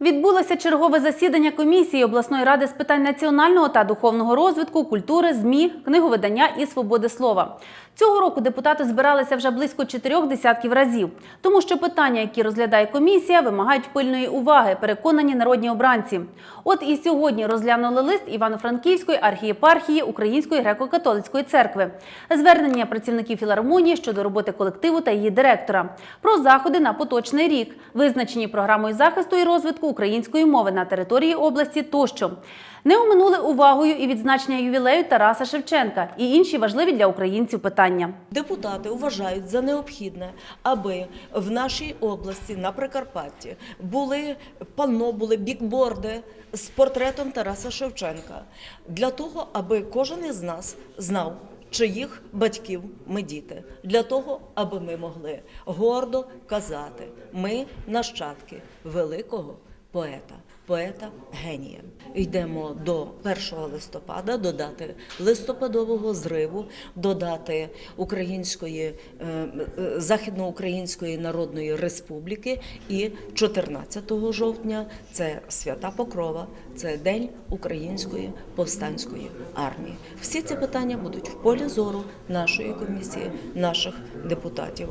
Відбулося чергове засідання комісії обласної ради з питань національного та духовного розвитку, культури, змі, книговидання і свободи слова. Цього року депутати збиралися вже близько чотирьох десятків разів, тому що питання, які розглядає комісія, вимагають пильної уваги, переконані народні обранці. От і сьогодні розглянули лист Івано-Франківської архієпархії Української греко-католицької церкви, звернення працівників філармонії щодо роботи колективу та її директора, про заходи на поточний рік, визначені програмою захисту і розвитку української мови на території області тощо. Не оминули увагою і відзначення ювілею Тараса Шевченка і інші важливі для українців питання. Депутати вважають за необхідне, аби в нашій області на Прикарпатті були панно, були бікборди з портретом Тараса Шевченка для того, аби кожен із нас знав. Чиїх батьків ми діти для того, аби ми могли гордо казати, ми нащадки великого поета, поета генія. Йдемо до 1 листопада, до дати листопадового зриву, до дати Української е, е, Західноукраїнської Народної Республіки і 14 жовтня це свята Покрова, це День Української повстанської армії. Всі ці питання будуть в полі зору нашої комісії, наших депутатів.